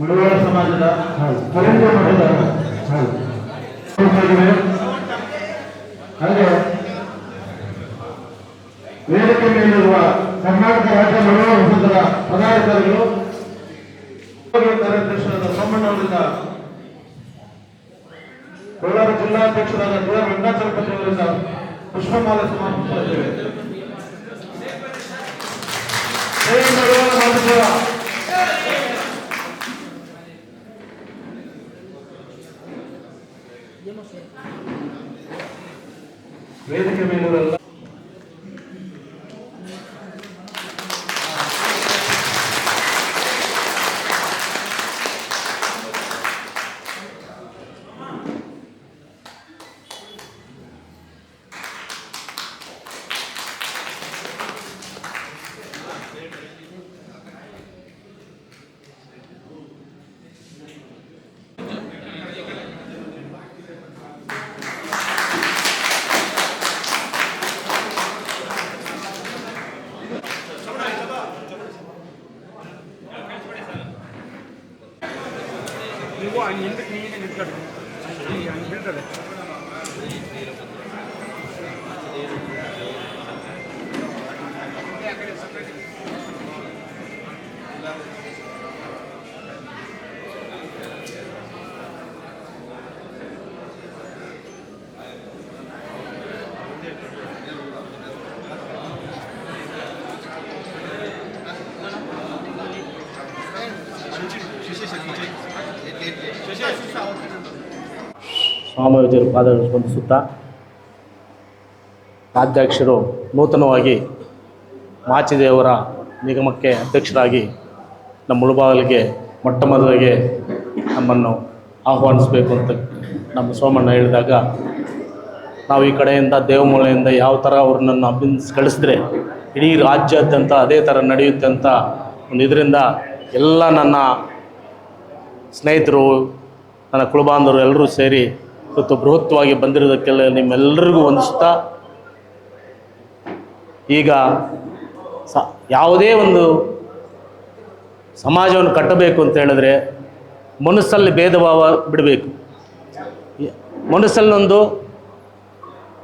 ಮಡಿವಾಳ ಸಮಾಜದ ಕರೆಂಟ್ ಮಠದ. ಹಾಗೆ ವೇದಿಕೆ ಮೇಲಿರುವ ಕರ್ನಾಟಕ ರಾಜ್ಯ ಮಡಿವಾಳ ಸಂಘದ ಪದಾಧಿಕಾರಿಗಳು ಕಾರ್ಯಾಧ್ಯಕ್ಷರಾದ ಸೋಮಣ್ಣವರಿಂದ ಕೋಲಾರ ಜಿಲ್ಲಾಧ್ಯಕ್ಷರಾದ ಆರ್ ವೆಂಕಟಾಚಲಪತಿ ಅವರಿಂದ ಪುಷ್ಪಮಾಲೆ ಸಮರ್ಪಿಸುತ್ತೇವೆ ಜೈ ಮಡಿವಾಳ ಮಹೋತ್ಸವ. ವೇದಿಕೆ ಮೇಲಿರಲ್ಲ ನೀವು ಹಂಗೆ ಹಿಂದಕ್ಕೆ ನೀನೇ ನಿಂತ್ಕೊಳ್ಳಿ ಈಗ ಹಂಗೆ ಬೀಳ್ತದೆ ಸ್ವಾಮೀಜಿಯರ ಪಾದ ಸ್ಪಂದಿಸುತ್ತಾ ರಾಜ್ಯಾಧ್ಯಕ್ಷರು ನೂತನವಾಗಿ ಮಾಚಿದೇವರ ನಿಗಮಕ್ಕೆ ಅಧ್ಯಕ್ಷರಾಗಿ ನಮ್ಮ ಮುಳುಬಾಗಿಲಿಗೆ ಮೊಟ್ಟ ಮೊದಲಿಗೆ ನಮ್ಮನ್ನು ಆಹ್ವಾನಿಸಬೇಕು ಅಂತ ನಮ್ಮ ಸೋಮಣ್ಣ ಹೇಳಿದಾಗ, ನಾವು ಈ ಕಡೆಯಿಂದ ದೇವಮೂಲೆಯಿಂದ ಯಾವ ಥರ ಅವ್ರನ್ನ ಅಭಿನಂದಿಸಿ ಕಳಿಸಿದ್ರೆ ಇಡೀ ರಾಜ್ಯಾದ್ಯಂತ ಅದೇ ಥರ ನಡೆಯುತ್ತೆ ಅಂತ ಒಂದು ಇದರಿಂದ ಎಲ್ಲ ನನ್ನ ಸ್ನೇಹಿತರು, ನನ್ನ ಕುಲಬಾಂಧವರು ಎಲ್ಲರೂ ಸೇರಿ ಇವತ್ತು ಬೃಹತ್ವಾಗಿ ಬಂದಿರೋದಕ್ಕೆಲ್ಲ ನಿಮ್ಮೆಲ್ಲರಿಗೂ ವಂದಿಸುತ್ತಾ ಈಗ ಸ, ಯಾವುದೇ ಒಂದು ಸಮಾಜವನ್ನು ಕಟ್ಟಬೇಕು ಅಂತ ಹೇಳಿದ್ರೆ ಮನಸ್ಸಲ್ಲಿ ಭೇದ ಭಾವ ಬಿಡಬೇಕು ಮನಸ್ಸಲ್ಲೊಂದು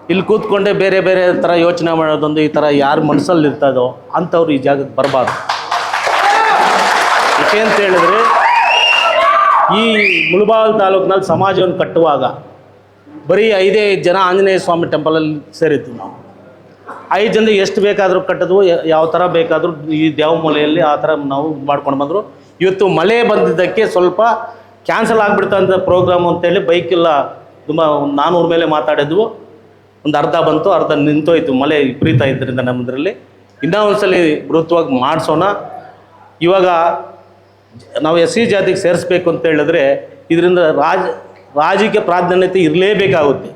ಇಲ್ಲಿ ಕೂತ್ಕೊಂಡೆ ಬೇರೆ ಬೇರೆ ಥರ ಯೋಚನೆ ಮಾಡೋದೊಂದು ಈ ಥರ ಯಾರು ಮನಸ್ಸಲ್ಲಿ ಇರ್ತದೋ ಅಂಥವ್ರು ಈ ಜಾಗಕ್ಕೆ ಬರಬಾರ್ದು. ಯಾಕೆ ಅಂತ ಹೇಳಿದ್ರೆ ಈ ಮುಳಬಾಗಿಲು ತಾಲೂಕಿನಲ್ಲಿ ಸಮಾಜವನ್ನು ಕಟ್ಟುವಾಗ ಬರೀ ಐದೇ ಜನ ಆಂಜನೇಯ ಸ್ವಾಮಿ ಟೆಂಪಲಲ್ಲಿ ಸೇರಿದ್ವಿ ನಾವು. ಐದು ಜನ ಎಷ್ಟು ಬೇಕಾದರೂ ಕಟ್ಟಿದ್ವು ಯಾವ ಥರ ಬೇಕಾದರೂ ಈ ದೇವಮೂಲೆಯಲ್ಲಿ ಆ ಥರ ನಾವು ಮಾಡ್ಕೊಂಡು ಬಂದರು. ಇವತ್ತು ಮಳೆ ಬಂದಿದ್ದಕ್ಕೆ ಸ್ವಲ್ಪ ಕ್ಯಾನ್ಸಲ್ ಆಗಿಬಿಡ್ತಂಥ ಪ್ರೋಗ್ರಾಮ್ ಅಂತೇಳಿ ಬೈಕೆಲ್ಲ ತುಂಬ ಒಂದು ನಾನ್ನೂರು ಮೇಲೆ ಮಾತಾಡಿದ್ವು. ಒಂದು ಅರ್ಧ ಬಂತು, ಅರ್ಧ ನಿಂತೋಯ್ತು, ಮಳೆ ವಿಪರೀತ ಇದ್ದರಿಂದ ನಮ್ಮದ್ರಲ್ಲಿ ಇನ್ನೂ ಒಂದ್ಸಲಿ ಬೃಹತ್ವಾಗಿ ಮಾಡಿಸೋಣ. ಇವಾಗ ನಾವು ಎಸ್ ಸಿ ಜಾತಿಗೆ ಸೇರಿಸ್ಬೇಕು ಅಂತ ಹೇಳಿದ್ರೆ, ಇದರಿಂದ ರಾಜ ರಾಜಕೀಯ ಪ್ರಾಧಾನ್ಯತೆ ಇರಲೇಬೇಕಾಗುತ್ತೆ.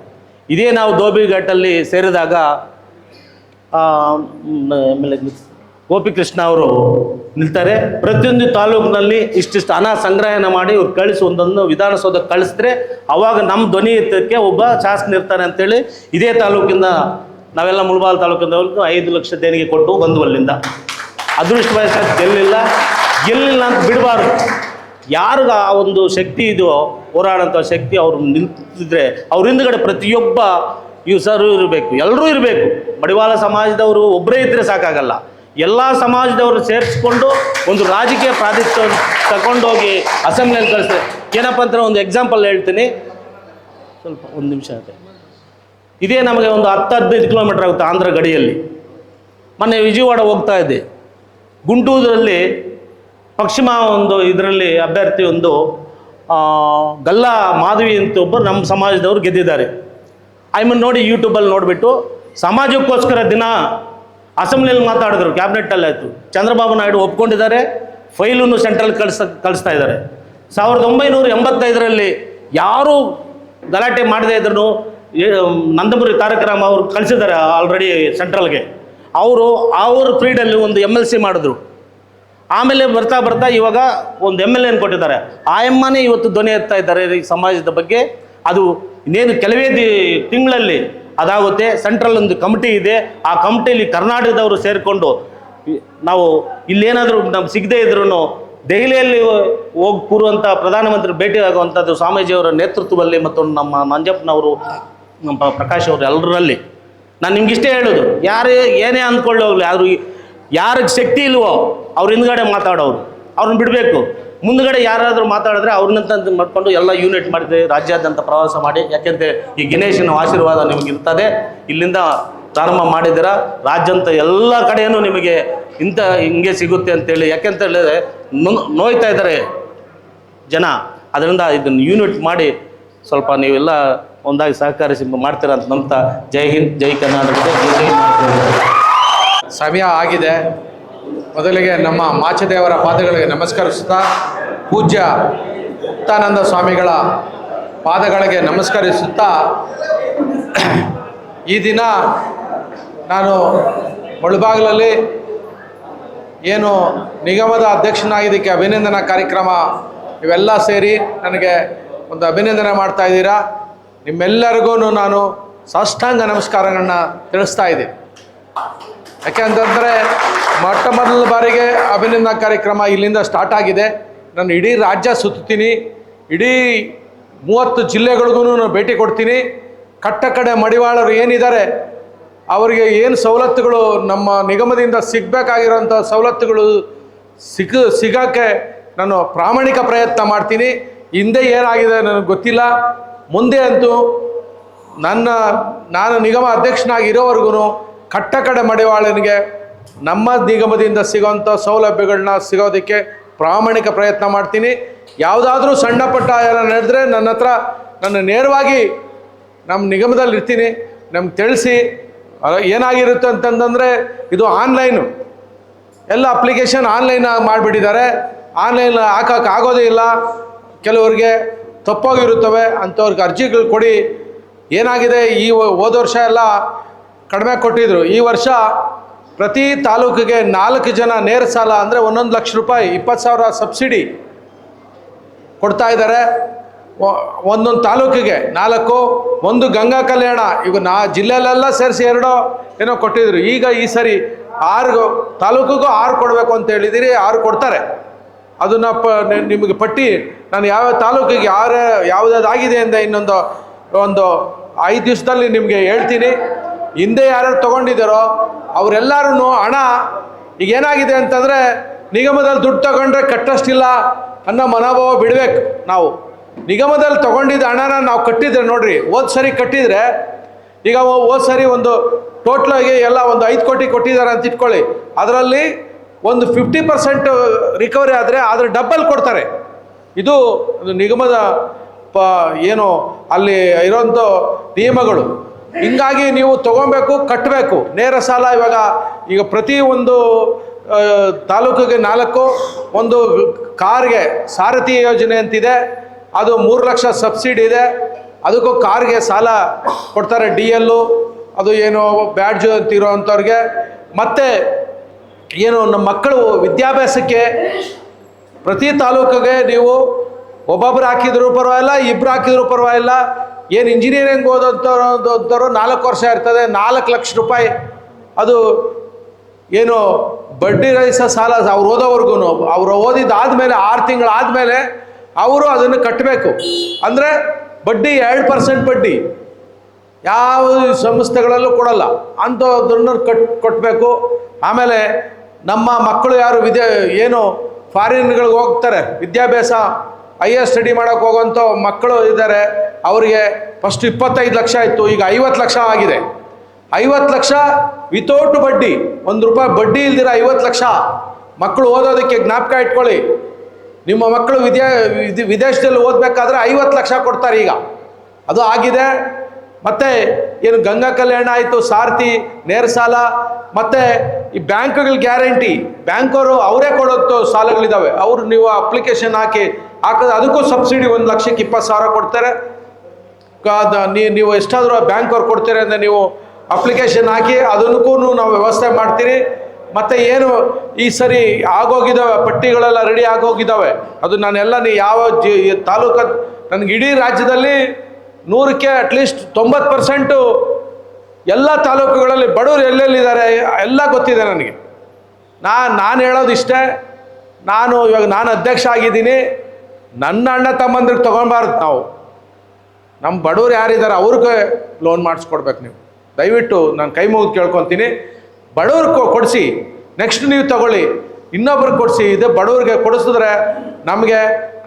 ಇದೇ ನಾವು ಧೋಬಿಘಾಟಲ್ಲಿ ಸೇರಿದಾಗ ಆಮೇಲೆ ಗೋಪಿಕೃಷ್ಣ ಅವರು ನಿಲ್ತಾರೆ. ಪ್ರತಿಯೊಂದು ತಾಲೂಕಿನಲ್ಲಿ ಇಷ್ಟಿಷ್ಟು ಹಣ ಸಂಗ್ರಹಣೆ ಮಾಡಿ ಇವ್ರು ಕಳಿಸಿ ಒಂದೊಂದು ವಿಧಾನಸೌಧಕ್ಕೆ ಕಳಿಸಿದ್ರೆ ಅವಾಗ ನಮ್ಮ ಧ್ವನಿ ಎತ್ತಕ್ಕೆ ಒಬ್ಬ ಶಾಸಕ ಇರ್ತಾರೆ ಅಂತೇಳಿ ಇದೇ ತಾಲೂಕಿಂದ ನಾವೆಲ್ಲ ಮುಳಬಾಲ್ ತಾಲೂಕಿಂದವ್ರಿಗೆ ಐದು ಲಕ್ಷ ದೇಣಿಗೆ ಕೊಟ್ಟು ಬಂದು ಅಲ್ಲಿಂದ ಅದೃಷ್ಟವಾಗಿ ಗೆಲ್ಲಿಲ್ಲ. ಗೆಲ್ಲಿಲ್ಲ ಅಂತ ಬಿಡಬಾರ್ದು. ಯಾರಿಗ ಆ ಒಂದು ಶಕ್ತಿ ಇದೆಯೋ ಹೋರಾಡೋಂಥ ಶಕ್ತಿ ಅವ್ರು ನಿಂತಿದ್ರೆ ಅವ್ರ ಹಿಂದ್ಗಡೆ ಪ್ರತಿಯೊಬ್ಬ ಯೂಸರು ಇರಬೇಕು ಎಲ್ಲರೂ ಇರಬೇಕು. ಮಡಿವಾಳ ಸಮಾಜದವರು ಒಬ್ಬರೇ ಇದ್ದರೆ ಸಾಕಾಗಲ್ಲ. ಎಲ್ಲ ಸಮಾಜದವರು ಸೇರಿಸ್ಕೊಂಡು ಒಂದು ರಾಜಕೀಯ ಪ್ರಾತಿನಿಧ್ಯವನ್ನು ತಗೊಂಡೋಗಿ ಅಸೆಂಬ್ಲಿಯಲ್ಲಿ ಕಳಿಸ್ತಾರೆ ಏನಪ್ಪ ಅಂತ ಒಂದು ಎಕ್ಸಾಂಪಲ್ ಹೇಳ್ತೀನಿ. ಸ್ವಲ್ಪ ಒಂದು ನಿಮಿಷ ಆಗುತ್ತೆ ಇದೇ ನಮಗೆ ಒಂದು ಹತ್ತು ಹದಿನೈದು ಕಿಲೋಮೀಟರ್ ಆಗುತ್ತೆ ಆಂಧ್ರ ಗಡಿಯಲ್ಲಿ. ಮೊನ್ನೆ ವಿಜಯವಾಡ ಹೋಗ್ತಾ ಇದ್ದೆ. ಗುಂಟೂರಲ್ಲಿ ಪಶ್ಚಿಮ ಒಂದು ಇದರಲ್ಲಿ ಅಭ್ಯರ್ಥಿ ಒಂದು ಗಲ್ಲಾ ಮಾಧವಿ ಅಂತ ಒಬ್ಬರು ನಮ್ಮ ಸಮಾಜದವರು ಗೆದ್ದಿದ್ದಾರೆ. ಐ ಮೀನ್ ನೋಡಿ ಯೂಟ್ಯೂಬಲ್ಲಿ ನೋಡಿಬಿಟ್ಟು ಸಮಾಜಕ್ಕೋಸ್ಕರ ದಿನ ಅಸೆಂಬ್ಲಿಯಲ್ಲಿ ಮಾತಾಡಿದ್ರು, ಕ್ಯಾಬಿನೆಟ್ಟಲ್ಲಿ ಆಯಿತು. ಚಂದ್ರಬಾಬು ನಾಯ್ಡು ಒಪ್ಕೊಂಡಿದ್ದಾರೆ, ಫೈಲನ್ನು ಸೆಂಟ್ರಲ್ ಕಳಿಸ್, ಕಳಿಸ್ತಾ ಇದ್ದಾರೆ. ಸಾವಿರದ ಒಂಬೈನೂರ ಎಂಬತ್ತೈದರಲ್ಲಿ ಯಾರು ಗಲಾಟೆ ಮಾಡದೇ ಇದ್ರು ನಂದಮುರಿ ತಾರಕ ರಾಮ್ ಅವರು ಕಳಿಸಿದ್ದಾರೆ ಆಲ್ರೆಡಿ ಸೆಂಟ್ರಲ್ಗೆ ಅವರು, ಅವ್ರ ಫ್ರೀಡಲ್ಲಿ ಒಂದು ಎಂ ಎಲ್ ಸಿ ಮಾಡಿದ್ರು. ಆಮೇಲೆ ಬರ್ತಾ ಬರ್ತಾ ಇವಾಗ ಒಂದು ಎಂ ಎಲ್ ಎನ್ ಕೊಟ್ಟಿದ್ದಾರೆ. ಆ ಎಮ್ಮನೇ ಇವತ್ತು ಧ್ವನಿ ಎತ್ತಾ ಇದ್ದಾರೆ ಈ ಸಮಾಜದ ಬಗ್ಗೆ. ಅದು ಇನ್ನೇನು ಕೆಲವೇ ದಿ ತಿಂಗಳಲ್ಲಿ ಅದಾಗುತ್ತೆ. ಸೆಂಟ್ರಲ್ ಒಂದು ಕಮಿಟಿ ಇದೆ. ಆ ಕಮಿಟಿಯಲ್ಲಿ ಕರ್ನಾಟಕದವರು ಸೇರಿಕೊಂಡು ನಾವು ಇಲ್ಲೇನಾದರೂ ನಮ್ಗೆ ಸಿಗದೇ ಇದ್ರೂ ದೆಹಲಿಯಲ್ಲಿ ಹೋಗಿ ಕೂರುವಂಥ ಪ್ರಧಾನಮಂತ್ರಿ ಭೇಟಿ ಆಗುವಂಥದ್ದು ಸ್ವಾಮೀಜಿಯವರ ನೇತೃತ್ವದಲ್ಲಿ ಮತ್ತು ನಮ್ಮ ನಂಜಪ್ಪನವರು ನಮ್ಮ ಪ್ರ- ಪ್ರಕಾಶ್ ಅವರು ಎಲ್ಲರಲ್ಲಿ. ನಾನು ನಿಮ್ಗಿಷ್ಟೇ ಹೇಳೋದು. ಯಾರೇ ಏನೇ ಅಂದ್ಕೊಳ್ಳೋಲ್ಲ ಹೋಗ್ಲಿ ಆದರೂ ಯಾರಿಗೆ ಶಕ್ತಿ ಇಲ್ವೋ ಅವ್ರ ಹಿಂದ್ಗಡೆ ಮಾತಾಡೋರು, ಅವ್ರನ್ನ ಬಿಡಬೇಕು. ಮುಂದ್ಗಡೆ ಯಾರಾದರೂ ಮಾತಾಡಿದ್ರೆ ಅವ್ರನ್ನಂತ ಮಾಡ್ಕೊಂಡು ಎಲ್ಲ ಯೂನಿಟ್ ಮಾಡಿದ್ರೆ ರಾಜ್ಯಾದ್ಯಂತ ಪ್ರವಾಸ ಮಾಡಿ, ಯಾಕೆಂದರೆ ಈ ಗಣೇಶನ ಆಶೀರ್ವಾದ ನಿಮಗಿರ್ತದೆ. ಇಲ್ಲಿಂದ ಪ್ರಾರಂಭ ಮಾಡಿದಿರ ರಾಜ್ಯಂತ ಎಲ್ಲ ಕಡೆಯೂ ನಿಮಗೆ ಇಂಥ ಹಿಂಗೆ ಸಿಗುತ್ತೆ ಅಂತೇಳಿ. ಯಾಕೆಂತ ಹೇಳಿದ್ರೆ ನೋಯ್ತಾ ಇದ್ದಾರೆ ಜನ. ಅದರಿಂದ ಇದನ್ನು ಯೂನಿಟ್ ಮಾಡಿ ಸ್ವಲ್ಪ ನೀವೆಲ್ಲ ಒಂದಾಗಿ ಸಹಕರಿಸಿ ಮಾಡ್ತೀರಾ ಅಂತ ನಂಬ್ತಾ, ಜೈ ಹಿಂದ್, ಜೈ ಕರ್ನಾಟಕ, ಜೈ ಜೈ. ಸಮಯ ಆಗಿದೆ. ಮೊದಲಿಗೆ ನಮ್ಮ ಮಾಚದೇವರ ಪಾದಗಳಿಗೆ ನಮಸ್ಕರಿಸುತ್ತಾ, ಪೂಜ್ಯ ಮುಕ್ತಾನಂದ ಸ್ವಾಮಿಗಳ ಪಾದಗಳಿಗೆ ನಮಸ್ಕರಿಸುತ್ತಾ, ಈ ದಿನ ನಾನು ಮುಳುಬಾಗಿಲಲ್ಲಿ ಏನು ನಿಗಮದ ಅಧ್ಯಕ್ಷನಾಗಿದ್ದಕ್ಕೆ ಅಭಿನಂದನಾ ಕಾರ್ಯಕ್ರಮ ಇವೆಲ್ಲ ಸೇರಿ ನನಗೆ ಒಂದು ಅಭಿನಂದನೆ ಮಾಡ್ತಾ ಇದ್ದೀರಾ. ನಿಮ್ಮೆಲ್ಲರಿಗೂ ನಾನು ಸಾಷ್ಟಾಂಗ ನಮಸ್ಕಾರಗಳನ್ನ ತಿಳಿಸ್ತಾ ಇದ್ದೀನಿ. ಯಾಕೆಂತಂದರೆ ಮೊಟ್ಟ ಮೊದಲ ಬಾರಿಗೆ ಅಭಿನಂದನಾ ಕಾರ್ಯಕ್ರಮ ಇಲ್ಲಿಂದ ಸ್ಟಾರ್ಟ್ ಆಗಿದೆ. ನಾನು ಇಡೀ ರಾಜ್ಯ ಸುತ್ತೀನಿ ಇಡೀ ಮೂವತ್ತು ಜಿಲ್ಲೆಗಳಿಗೂ ನಾನು ಭೇಟಿ ಕೊಡ್ತೀನಿ. ಕಟ್ಟ ಕಡೆ ಮಡಿವಾಳರು ಏನಿದ್ದಾರೆ, ಅವರಿಗೆ ಏನು ಸವಲತ್ತುಗಳು ನಮ್ಮ ನಿಗಮದಿಂದ ಸಿಗಬೇಕಾಗಿರೋಂಥ ಸವಲತ್ತುಗಳು ಸಿಗ, ಸಿಗೋಕ್ಕೆ ನಾನು ಪ್ರಾಮಾಣಿಕ ಪ್ರಯತ್ನ ಮಾಡ್ತೀನಿ. ಹಿಂದೆ ಏನಾಗಿದೆ ನನಗೆ ಗೊತ್ತಿಲ್ಲ. ಮುಂದೆ ಅಂತೂ ನನ್ನ, ನಾನು ನಿಗಮ ಅಧ್ಯಕ್ಷನಾಗಿರೋವರೆಗೂ ಕಡೆ ಮಡಿವಾಳನಿಗೆ ನಮ್ಮ ನಿಗಮದಿಂದ ಸಿಗೋಂಥ ಸೌಲಭ್ಯಗಳನ್ನ ಸಿಗೋದಕ್ಕೆ ಪ್ರಾಮಾಣಿಕ ಪ್ರಯತ್ನ ಮಾಡ್ತೀನಿ. ಯಾವುದಾದ್ರೂ ಸಣ್ಣ ಪಟ್ಟ ನಡೆದ್ರೆ ನನ್ನ ಹತ್ರ ನನ್ನ ನೇರವಾಗಿ ನಮ್ಮ ನಿಗಮದಲ್ಲಿ ಇರ್ತೀನಿ. ನಮ್ಗೆ ತಿಳಿಸಿ. ಏನಾಗಿರುತ್ತೆ ಅಂತಂದರೆ ಇದು ಆನ್ಲೈನು. ಎಲ್ಲ ಅಪ್ಲಿಕೇಶನ್ ಆನ್ಲೈನ್ ಮಾಡಿಬಿಟ್ಟಿದ್ದಾರೆ. ಆನ್ಲೈನ್ ಹಾಕಕ್ಕೆ ಆಗೋದೇ ಇಲ್ಲ. ಕೆಲವರಿಗೆ ತಪ್ಪಾಗಿರುತ್ತವೆ. ಅಂಥವ್ರಿಗೆ ಅರ್ಜಿಗಳು ಕೊಡಿ. ಏನಾಗಿದೆ? ಈ ಹೋದ ವರ್ಷ ಎಲ್ಲ ಕಡಿಮೆ ಕೊಟ್ಟಿದ್ರು. ಈ ವರ್ಷ ಪ್ರತಿ ತಾಲೂಕಿಗೆ ನಾಲ್ಕು ಜನ ನೇರ ಸಾಲ ಅಂದರೆ ಒಂದೊಂದು ಲಕ್ಷ ರೂಪಾಯಿ, ಇಪ್ಪತ್ತು ಸಾವಿರ ಸಬ್ಸಿಡಿ ಕೊಡ್ತಾ ಇದ್ದಾರೆ. ಒಂದೊಂದು ತಾಲೂಕಿಗೆ ನಾಲ್ಕು, ಒಂದು ಗಂಗಾ ಕಲ್ಯಾಣ, ಇವು ನಾ, ಜಿಲ್ಲೆಯಲ್ಲೆಲ್ಲ ಸೇರಿಸಿ ಎರಡೋ ಏನೋ ಕೊಟ್ಟಿದ್ರು. ಈಗ ಈ ಸರಿ ಆರು ತಾಲೂಕಿಗೂ ಆರು ಕೊಡಬೇಕು ಅಂತ ಹೇಳಿದಿರಿ, ಆರು ಕೊಡ್ತಾರೆ. ಅದನ್ನ ಪ ನಿಮಗೆ ಪಟ್ಟಿ, ನಾನು ಯಾವ ತಾಲೂಕಿಗೆ ಯಾರ ಯಾವುದಾಗಿದೆ ಅಂತ ಇನ್ನೊಂದು, ಒಂದು ಐದು ದಿವಸದಲ್ಲಿ ನಿಮಗೆ ಹೇಳ್ತೀನಿ. ಹಿಂದೆ ಯಾರ್ಯಾರು ತಗೊಂಡಿದ್ದಾರೋ ಅವರೆಲ್ಲರೂ ಹಣ ಈಗ ಏನಾಗಿದೆ ಅಂತಂದರೆ ನಿಗಮದಲ್ಲಿ ದುಡ್ಡು ತಗೊಂಡ್ರೆ ಕಟ್ಟಷ್ಟಿಲ್ಲ ಅನ್ನೋ ಮನೋಭಾವ ಬಿಡಬೇಕು ನಾವು. ನಿಗಮದಲ್ಲಿ ತಗೊಂಡಿದ್ದ ಹಣನ ನಾವು ಕಟ್ಟಿದ್ರೆ ನೋಡ್ರಿ, ಹೋದ್ ಸರಿ ಕಟ್ಟಿದ್ರೆ, ಈಗ ಹೋದ್ ಸರಿ ಒಂದು ಟೋಟ್ಲಾಗಿ ಎಲ್ಲ ಒಂದು ಐದು ಕೋಟಿ ಕೊಟ್ಟಿದ್ದಾರೆ ಅಂತ ಇಟ್ಕೊಳ್ಳಿ. ಅದರಲ್ಲಿ ಒಂದು ಫಿಫ್ಟಿ ಪರ್ಸೆಂಟ್ ರಿಕವರಿ ಆದರೆ ಅದ್ರ ಡಬ್ಬಲ್ ಕೊಡ್ತಾರೆ. ಇದು ನಿಗಮದ ಪ, ಏನು ಅಲ್ಲಿ ಇರೋಂಥ ನಿಯಮಗಳು. ಹಿಂಗಾಗಿ ನೀವು ತಗೊಬೇಕು ಕಟ್ಟಬೇಕು ನೇರ ಸಾಲ ಇವಾಗ ಈಗ ಪ್ರತಿ ಒಂದು ತಾಲೂಕಿಗೆ ನಾಲ್ಕು, ಒಂದು ಕಾರ್ಗೆ ಸಾರಥಿ ಯೋಜನೆ ಅಂತಿದೆ. ಅದು ಮೂರು ಲಕ್ಷ ಸಬ್ಸಿಡಿ ಇದೆ. ಅದಕ್ಕೂ ಕಾರ್ಗೆ ಸಾಲ ಕೊಡ್ತಾರೆ ಡಿ ಎಲ್ಲು ಅದು ಏನು ಬ್ಯಾಡ್ಜು ಅಂತಿರೋ ಅಂಥವ್ರಿಗೆ. ಮತ್ತು ಏನು ನಮ್ಮ ಮಕ್ಕಳು ವಿದ್ಯಾಭ್ಯಾಸಕ್ಕೆ ಪ್ರತಿ ತಾಲೂಕಿಗೆ ನೀವು ಒಬ್ಬೊಬ್ರು ಹಾಕಿದ್ರು ಪರವಾಗಿಲ್ಲ ಇಬ್ಬರು ಹಾಕಿದ್ರು ಪರವಾಗಿಲ್ಲ. ಏನು ಇಂಜಿನಿಯರಿಂಗ್ ಓದೋಂಥವ್ರು ನಾಲ್ಕು ವರ್ಷ ಇರ್ತದೆ, ನಾಲ್ಕು ಲಕ್ಷ ರೂಪಾಯಿ. ಅದು ಏನು ಬಡ್ಡಿ ರಹಿತ ಸಾಲ ಅವ್ರು ಓದೋವರೆಗೂ ಅವರು ಓದಿದ್ದಾದಮೇಲೆ ಆರು ತಿಂಗಳಾದಮೇಲೆ ಅವರು ಅದನ್ನು ಕಟ್ಟಬೇಕು ಅಂದರೆ ಬಡ್ಡಿ ಎರಡು ಪರ್ಸೆಂಟ್ ಬಡ್ಡಿ. ಯಾವ ಸಂಸ್ಥೆಗಳಲ್ಲೂ ಕೊಡಲ್ಲ. ಅಂಥದ್ದನ್ನು ಕಟ್ ಕೊಟ್ಟಬೇಕು ಆಮೇಲೆ ನಮ್ಮ ಮಕ್ಕಳು ಯಾರು ವಿದ್ಯಾ, ಏನು ಫಾರಿನ್ಗಳಿಗೆ ಹೋಗ್ತಾರೆ, ವಿದ್ಯಾಭ್ಯಾಸ ಹೈಯರ್ ಸ್ಟಡಿ ಮಾಡೋಕ್ಕೆ ಹೋಗೋಂಥ ಮಕ್ಕಳು ಇದ್ದಾರೆ. ಅವರಿಗೆ ಫಸ್ಟ್ ಇಪ್ಪತ್ತೈದು ಲಕ್ಷ ಇತ್ತು, ಈಗ ಐವತ್ತು ಲಕ್ಷ ಆಗಿದೆ. ಐವತ್ತು ಲಕ್ಷ ವಿತೌಟ್ ಬಡ್ಡಿ, ಒಂದು ರೂಪಾಯಿ ಬಡ್ಡಿ ಇಲ್ದಿರ ಐವತ್ತು ಲಕ್ಷ. ಮಕ್ಕಳು ಓದೋದಕ್ಕೆ ಜ್ಞಾಪಕ ಇಟ್ಕೊಳ್ಳಿ. ನಿಮ್ಮ ಮಕ್ಕಳು ವಿದ್ಯಾ ವಿದ್- ವಿದೇಶದಲ್ಲಿ ಓದಬೇಕಾದ್ರೆ ಐವತ್ತು ಲಕ್ಷ ಕೊಡ್ತಾರೆ ಈಗ. ಅದು ಆಗಿದೆ. ಮತ್ತು ಏನು ಗಂಗಾ ಕಲ್ಯಾಣ ಆಯಿತು, ಸಾರಥಿ, ನೇರ ಸಾಲ, ಮತ್ತು ಈ ಬ್ಯಾಂಕ್ಗಳ ಗ್ಯಾರಂಟಿ. ಬ್ಯಾಂಕವರು ಅವರೇ ಕೊಡೋದು ಸಾಲಗಳಿದ್ದಾವೆ ಅವರು ನೀವು ಅಪ್ಲಿಕೇಶನ್ ಹಾಕಿ ಹಾಕಿದ್ರೆ ಅದಕ್ಕೂ ಸಬ್ಸಿಡಿ ಒಂದು ಲಕ್ಷಕ್ಕೆ ಇಪ್ಪತ್ತು ಸಾವಿರ ಕೊಡ್ತಾರೆ. ನೀವು ಎಷ್ಟಾದರೂ ಬ್ಯಾಂಕ್ ಅವ್ರು ಕೊಡ್ತಾರೆ ಅಂದರೆ ನೀವು ಅಪ್ಲಿಕೇಶನ್ ಹಾಕಿ ಅದಕ್ಕೂ ನಾವು ವ್ಯವಸ್ಥೆ ಮಾಡ್ತೀರಿ. ಮತ್ತು ಏನು ಈ ಸರಿ ಆಗೋಗಿದ್ದಾವೆ, ಪಟ್ಟಿಗಳೆಲ್ಲ ರೆಡಿ ಆಗೋಗಿದ್ದಾವೆ. ಅದು ನಾನೆಲ್ಲ ನೀ ಯಾವ ಜಿ ತಾಲೂಕ ನನಗೆ ಇಡೀ ರಾಜ್ಯದಲ್ಲಿ ನೂರಕ್ಕೆ ಅಟ್ಲೀಸ್ಟ್ ತೊಂಬತ್ತು ಪರ್ಸೆಂಟು ಎಲ್ಲ ತಾಲೂಕುಗಳಲ್ಲಿ ಬಡವರು ಎಲ್ಲೆಲ್ಲಿದ್ದಾರೆ ಎಲ್ಲ ಗೊತ್ತಿದೆ ನನಗೆ. ನಾನು ನಾನು ಹೇಳೋದು ಇಷ್ಟೇ ನಾನು ಇವಾಗ ನಾನು ಅಧ್ಯಕ್ಷ ಆಗಿದ್ದೀನಿ. ನನ್ನ ಅಣ್ಣ ತಮ್ಮಂದ್ರಿಗೆ ತೊಗೊಳ್ಬಾರ್ದು ನಾವು. ನಮ್ಮ ಬಡವ್ರು ಯಾರಿದ್ದಾರೆ ಅವ್ರಿಗೆ ಲೋನ್ ಮಾಡಿಸ್ಕೊಡ್ಬೇಕು ನೀವು. ದಯವಿಟ್ಟು ನಾನು ಕೈ ಮುಗಿದು ಕೇಳ್ಕೊತೀನಿ. ಬಡವ್ರಿಗೆ ಕೊಡಿಸಿ. ನೆಕ್ಸ್ಟ್ ನೀವು ತಗೊಳ್ಳಿ. ಇನ್ನೊಬ್ರಿಗೆ ಕೊಡಿಸಿ. ಇದು ಬಡವ್ರಿಗೆ ಕೊಡಿಸಿದ್ರೆ ನಮಗೆ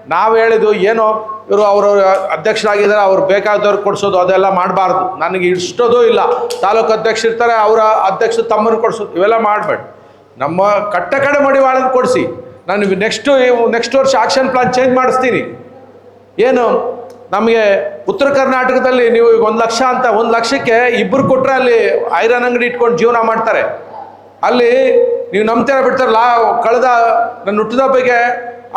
ನಾವು ಹೇಳಿದ್ದು ಏನೋ ಇವರು ಅವರು ಅಧ್ಯಕ್ಷರಾಗಿದ್ದಾರೆ ಅವ್ರು ಬೇಕಾದವ್ರಿಗೆ ಕೊಡಿಸೋದು, ಅದೆಲ್ಲ ಮಾಡಬಾರ್ದು. ನನಗೆ ಇಷ್ಟೋದು ಇಲ್ಲ. ತಾಲೂಕು ಅಧ್ಯಕ್ಷ ಇರ್ತಾರೆ, ಅವರ ಅಧ್ಯಕ್ಷ ತಮ್ಮನ್ನು ಕೊಡಿಸೋದು. ಇವೆಲ್ಲ ಮಾಡಬೇಡಿ. ನಮ್ಮ ಕಟ್ಟ ಕಡೆ ಮಡಿವಾಳನ ಕೊಡಿಸಿ. ನಾನು ನೆಕ್ಸ್ಟು ನೆಕ್ಸ್ಟ್ ವರ್ಷ ಆಕ್ಷನ್ ಪ್ಲಾನ್ ಚೇಂಜ್ ಮಾಡಿಸ್ತೀನಿ. ಏನು, ನಮಗೆ ಉತ್ತರ ಕರ್ನಾಟಕದಲ್ಲಿ ನೀವು ಈಗ ಒಂದು ಲಕ್ಷ ಅಂತ, ಒಂದು ಲಕ್ಷಕ್ಕೆ ಇಬ್ಬರು ಕೊಟ್ಟರೆ ಅಲ್ಲಿ ಐರನ್ ಅಂಗಡಿ ಇಟ್ಕೊಂಡು ಜೀವನ ಮಾಡ್ತಾರೆ. ಅಲ್ಲಿ ನೀವು ನಂಬ್ತೀರ ಲಾ ಕಳೆದ ನನ್ನ ಹುಟ್ಟಿದಬ್ಬಗೆ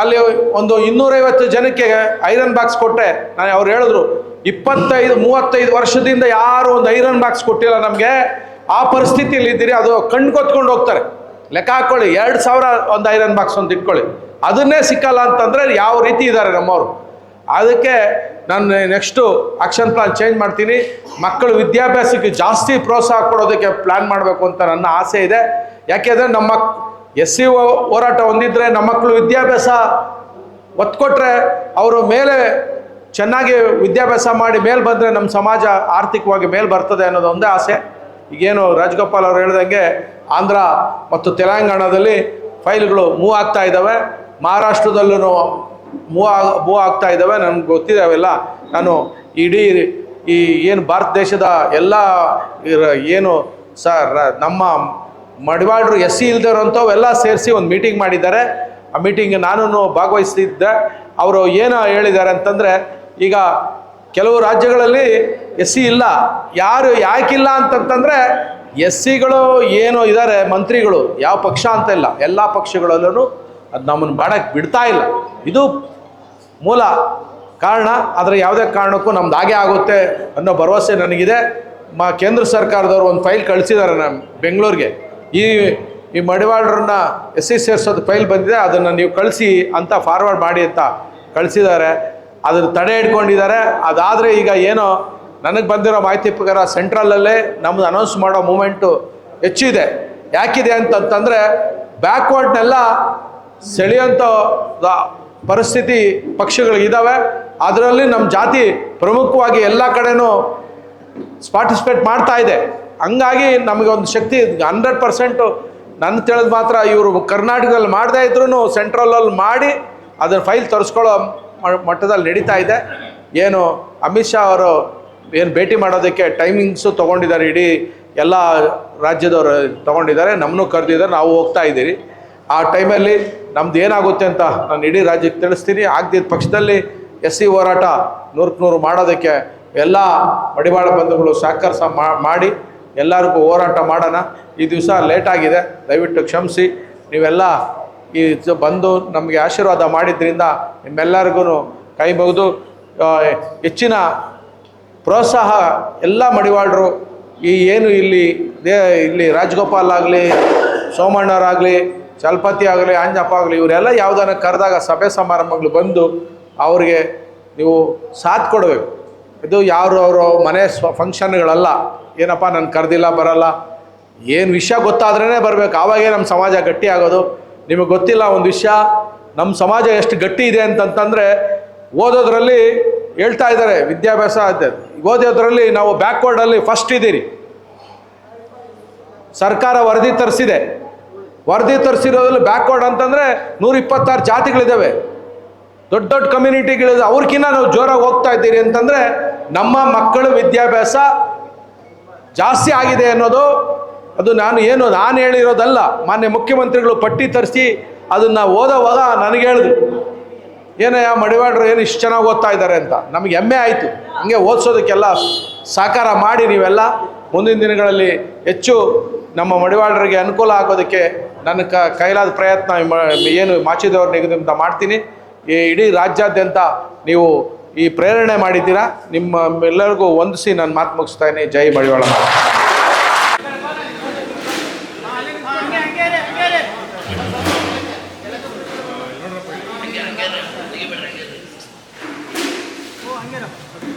ಅಲ್ಲಿ ಒಂದು ಇನ್ನೂರೈವತ್ತು ಜನಕ್ಕೆ ಐರನ್ ಬಾಕ್ಸ್ ಕೊಟ್ಟೆ. ನಾನು ಅವ್ರು ಹೇಳಿದ್ರು, ಇಪ್ಪತ್ತೈದು, ಮೂವತ್ತೈದು ವರ್ಷದಿಂದ ಯಾರು ಒಂದು ಐರನ್ ಬಾಕ್ಸ್ ಕೊಟ್ಟಿಲ್ಲ ನಮಗೆ. ಆ ಪರಿಸ್ಥಿತಿಯಲ್ಲಿ ಇದ್ದೀರಿ, ಅದು ಕಣ್ಣು ಕೊತ್ಕೊಂಡು ಹೋಗ್ತಾರೆ. ಲೆಕ್ಕ ಹಾಕ್ಕೊಳ್ಳಿ ಎರಡು ಸಾವಿರ ಒಂದು ಐರನ್ ಬಾಕ್ಸ್ ಒಂದು ಇಟ್ಕೊಳ್ಳಿ. ಅದನ್ನೇ ಸಿಕ್ಕಲ್ಲ ಅಂತಂದರೆ ಯಾವ ರೀತಿ ಇದ್ದಾರೆ ನಮ್ಮವರು. ಅದಕ್ಕೆ ನಾನು ನೆಕ್ಸ್ಟು ಆಕ್ಷನ್ ಪ್ಲಾನ್ ಚೇಂಜ್ ಮಾಡ್ತೀನಿ. ಮಕ್ಕಳು ವಿದ್ಯಾಭ್ಯಾಸಕ್ಕೆ ಜಾಸ್ತಿ ಪ್ರೋತ್ಸಾಹ ಕೊಡೋದಕ್ಕೆ ಪ್ಲ್ಯಾನ್ ಮಾಡಬೇಕು ಅಂತ ನನ್ನ ಆಸೆ ಇದೆ. ಯಾಕೆಂದರೆ ನಮ್ಮ ಎಸ್ ಸಿ ಹೋರಾಟ ಹೊಂದಿದ್ರೆ ನಮ್ಮ ಮಕ್ಕಳು ವಿದ್ಯಾಭ್ಯಾಸ ಒತ್ಕೊಟ್ರೆ ಅವರು ಮೇಲೆ ಚೆನ್ನಾಗಿ ವಿದ್ಯಾಭ್ಯಾಸ ಮಾಡಿ ಮೇಲೆ ಬಂದರೆ ನಮ್ಮ ಸಮಾಜ ಆರ್ಥಿಕವಾಗಿ ಮೇಲೆ ಬರ್ತದೆ ಅನ್ನೋದು ಒಂದೇ ಆಸೆ. ಈಗೇನು ರಾಜಗೋಪಾಲ್ ಅವರು ಹೇಳ್ದಂಗೆ ಆಂಧ್ರ ಮತ್ತು ತೆಲಂಗಾಣದಲ್ಲಿ ಫೈಲ್ಗಳು ಮೂವ್ ಆಗ್ತಾ ಇದ್ದಾವೆ. ಮಹಾರಾಷ್ಟ್ರದಲ್ಲೂ ಮೂವ್ ಮೂವ್ ಆಗ್ತಾ ಇದ್ದಾವೆ. ನನಗೆ ಗೊತ್ತಿದೆ ಅವೆಲ್ಲ. ನಾನು ಇಡೀ ಈ ಏನು ಭಾರತ ದೇಶದ ಎಲ್ಲ ಏನು ಸರ್, ನಮ್ಮ ಮಡಿವಾಳರು ಎಸ್ ಸಿ ಇಲ್ದಿರೋಂಥವೆಲ್ಲ ಸೇರಿಸಿ ಒಂದು ಮೀಟಿಂಗ್ ಮಾಡಿದ್ದಾರೆ. ಆ ಮೀಟಿಂಗ್ ನಾನು ಭಾಗವಹಿಸಿದ್ದೆ ಅವರು ಏನು ಹೇಳಿದ್ದಾರೆ ಅಂತಂದರೆ, ಈಗ ಕೆಲವು ರಾಜ್ಯಗಳಲ್ಲಿ ಎಸ್ ಸಿ ಇಲ್ಲ. ಯಾರು ಯಾಕಿಲ್ಲ ಅಂತಂತಂದರೆ ಎಸ್ ಸಿಗಳು ಏನು ಇದ್ದಾರೆ ಮಂತ್ರಿಗಳು, ಯಾವ ಪಕ್ಷ ಅಂತ ಇಲ್ಲ. ಎಲ್ಲ ಪಕ್ಷಗಳಲ್ಲೂ ಅದು ನಮ್ಮನ್ನು ಮಾಡೋಕ್ಕೆ ಬಿಡ್ತಾ ಇಲ್ಲ. ಇದು ಮೂಲ ಕಾರಣ. ಆದರೆ ಯಾವುದೇ ಕಾರಣಕ್ಕೂ ನಮ್ದು ಹಾಗೆ ಆಗುತ್ತೆ ಅನ್ನೋ ಭರವಸೆ ನನಗಿದೆ. ಮ, ಕೇಂದ್ರ ಸರ್ಕಾರದವರು ಒಂದು ಫೈಲ್ ಕಳಿಸಿದ್ದಾರೆ ನಮ್ಮ ಬೆಂಗಳೂರಿಗೆ. ಈ ಈ ಮಡಿವಾಳರನ್ನ ಎಸ್ ಸಿ ಸೇರಿಸೋದು ಫೈಲ್ ಬಂದಿದೆ, ಅದನ್ನು ನೀವು ಕಳಿಸಿ ಅಂತ ಫಾರ್ವರ್ಡ್ ಮಾಡಿ ಅಂತ ಕಳಿಸಿದ್ದಾರೆ ಅದನ್ನು ತಡೆ ಹಿಡ್ಕೊಂಡಿದ್ದಾರೆ ಅದಾದರೆ ಈಗ ಏನೋ ನನಗೆ ಬಂದಿರೋ ಮಾಹಿತಿ ಪ್ರಕಾರ ಸೆಂಟ್ರಲಲ್ಲೇ ನಮ್ದು ಅನೌನ್ಸ್ ಮಾಡೋ ಮೂಮೆಂಟು ಹೆಚ್ಚಿದೆ. ಯಾಕಿದೆ ಅಂತಂತಂದರೆ ಬ್ಯಾಕ್ವರ್ಡ್ನೆಲ್ಲ ಸೆಳೆಯೋಂಥ ದ- ಪರಿಸ್ಥಿತಿ ಪಕ್ಷಗಳಿದ್ದಾವೆ ಅದರಲ್ಲಿ ನಮ್ಮ ಜಾತಿ ಪ್ರಮುಖವಾಗಿ ಎಲ್ಲ ಕಡೆನೂ ಪಾರ್ಟಿಸಿಪೇಟ್ ಮಾಡ್ತಾ ಇದೆ. ಹಂಗಾಗಿ ನಮಗೆ ಒಂದು ಶಕ್ತಿ ಹಂಡ್ರೆಡ್ ಪರ್ಸೆಂಟು ನನ್ನ ತಿಳಿದು ಮಾತ್ರ ಇವರು ಕರ್ನಾಟಕದಲ್ಲಿ ಮಾಡದೇ ಇದ್ರೂ ಸೆಂಟ್ರಲಲ್ಲಿ ಮಾಡಿ ಅದನ್ನು ಫೈಲ್ ತರಿಸ್ಕೊಳ್ಳೋ ಮಟ್ಟದಲ್ಲಿ ನಡೀತಾ ಇದೆ. ಏನು ಅಮಿತ್ ಶಾ ಅವರು ಏನು ಭೇಟಿ ಮಾಡೋದಕ್ಕೆ ಟೈಮಿಂಗ್ಸು ತೊಗೊಂಡಿದ್ದಾರೆ, ಇಡೀ ಎಲ್ಲ ರಾಜ್ಯದವರು ತೊಗೊಂಡಿದ್ದಾರೆ ನಮ್ಮನ್ನು ಕರೆದಿದ್ದಾರೆ, ನಾವು ಹೋಗ್ತಾ ಇದ್ದೀರಿ. ಆ ಟೈಮಲ್ಲಿ ನಮ್ದು ಏನಾಗುತ್ತೆ ಅಂತ ನಾನು ಇಡೀ ರಾಜ್ಯಕ್ಕೆ ತಿಳಿಸ್ತೀನಿ. ಆಗದಿದ್ದ ಪಕ್ಷದಲ್ಲಿ ಎಸ್ ಸಿ ಹೋರಾಟ ನೂರಕ್ಕೆ ನೂರು ಮಾಡೋದಕ್ಕೆ ಎಲ್ಲ ಮಡಿವಾಳ ಬಂಧುಗಳು ಸಹಕಾರ ಮಾಡಿ ಎಲ್ಲರಿಗೂ ಹೋರಾಟ ಮಾಡೋಣ. ಈ ದಿವಸ ಲೇಟ್ ಆಗಿದೆ, ದಯವಿಟ್ಟು ಕ್ಷಮಿಸಿ. ನೀವೆಲ್ಲ ಈ ಬಂದು ನಮಗೆ ಆಶೀರ್ವಾದ ಮಾಡಿದ್ರಿಂದ ನಿಮ್ಮೆಲ್ಲರಿಗೂ ಕೈ ಮುಗಿದು ಹೆಚ್ಚಿನ ಪ್ರೋತ್ಸಾಹ ಎಲ್ಲ ಮಡಿವಾಳರು, ಈ ಏನು ಇಲ್ಲಿ ದೇ, ಇಲ್ಲಿ ರಾಜಗೋಪಾಲ್ ಆಗಲಿ, ಸೋಮಣ್ಣವರಾಗಲಿ, ಚಲಪತಿ ಆಗಲಿ ಆಂಜಪ್ಪ ಆಗಲಿ, ಇವರೆಲ್ಲ ಯಾವುದನ್ನು ಕರೆದಾಗ ಸಭೆ ಸಮಾರಂಭಗಳು ಬಂದು ಅವ್ರಿಗೆ ನೀವು ಸಾಥ್ ಕೊಡಬೇಕು. ಇದು ಯಾರು ಅವರು ಮನೆ ಸ್ವ, ಫಂಕ್ಷನ್ಗಳಲ್ಲ, ಏನಪ್ಪ ನಾನು ಕರೆದಿಲ್ಲ, ಬರಲ್ಲ, ಏನು ವಿಷಯ ಗೊತ್ತಾದ್ರೇ ಬರಬೇಕು. ಆವಾಗೇ ನಮ್ಮ ಸಮಾಜ ಗಟ್ಟಿ ಆಗೋದು. ನಿಮಗೆ ಗೊತ್ತಿಲ್ಲ ಒಂದು ವಿಷಯ ನಮ್ಮ ಸಮಾಜ ಎಷ್ಟು ಗಟ್ಟಿ ಇದೆ ಅಂತಂತಂದರೆ, ಓದೋದ್ರಲ್ಲಿ ಹೇಳ್ತಾ ಇದ್ದಾರೆ ವಿದ್ಯಾಭ್ಯಾಸ ಓದೋದ್ರಲ್ಲಿ ನಾವು ಬ್ಯಾಕ್ವರ್ಡಲ್ಲಿ ಫಸ್ಟ್ ಇದ್ದೀರಿ. ಸರ್ಕಾರ ವರದಿ ತರಿಸಿದೆ. ವರದಿ ತರಿಸಿರೋದ್ರಲ್ಲಿ ಬ್ಯಾಕ್ವರ್ಡ್ ಅಂತಂದರೆ ನೂರ ಇಪ್ಪತ್ತಾರು ಜಾತಿಗಳಿದ್ದಾವೆ. ದೊಡ್ಡ ದೊಡ್ಡ ಕಮ್ಯುನಿಟಿಗಳಿದೆ ಅವ್ರಕ್ಕಿಂತ ನಾವು ಜೋರಾಗಿ ಹೋಗ್ತಾ ಇದ್ದೀರಿ ಅಂತಂದರೆ ನಮ್ಮ ಮಕ್ಕಳ ವಿದ್ಯಾಭ್ಯಾಸ ಜಾಸ್ತಿ ಆಗಿದೆ ಅನ್ನೋದು ಅದು ನಾನು ಏನು ನಾನು ಹೇಳಿರೋದಲ್ಲ. ಮಾನ್ಯ ಮುಖ್ಯಮಂತ್ರಿಗಳು ಪಟ್ಟಿ ತರಿಸಿ ಅದನ್ನು ಓದೋವಾಗ ನನಗೆ ಹೇಳಿದ್ರು. ಏನಯ್ಯ ಮಡಿವಾಡ್ರು ಏನು ಇಷ್ಟು ಚೆನ್ನಾಗಿ ಓದ್ತಾ ಇದ್ದಾರೆ ಅಂತ? ನಮಗೆ ಹೆಮ್ಮೆ ಆಯಿತು. ಹಂಗೆ ಓದಿಸೋದಕ್ಕೆಲ್ಲ ಸಹಕಾರ ಮಾಡಿ ನೀವೆಲ್ಲ ಮುಂದಿನ ದಿನಗಳಲ್ಲಿ ಹೆಚ್ಚು ನಮ್ಮ ಮಡಿವಾಳರಿಗೆ ಅನುಕೂಲ ಆಗೋದಕ್ಕೆ ನನ್ನ ಕ ಕೈಲಾದ ಪ್ರಯತ್ನ ಏನು ಮಾಚಿದವ್ರ ನಿಗದಿಯಿಂದ ಮಾಡ್ತೀನಿ. ಈ ಇಡೀ ರಾಜ್ಯಾದ್ಯಂತ ನೀವು ಈ ಪ್ರೇರಣೆ ಮಾಡಿದ್ದೀರಾ. ನಿಮ್ಮ ಎಲ್ಲರಿಗೂ ವಂದಿಸಿ ನಾನು ಮಾತು ಮುಗಿಸ್ತಾ ಇದ್ದೀನಿ. ಜೈ ಮಡಿವಾಳ ಈ ಕಡೆ ನೋಡಿ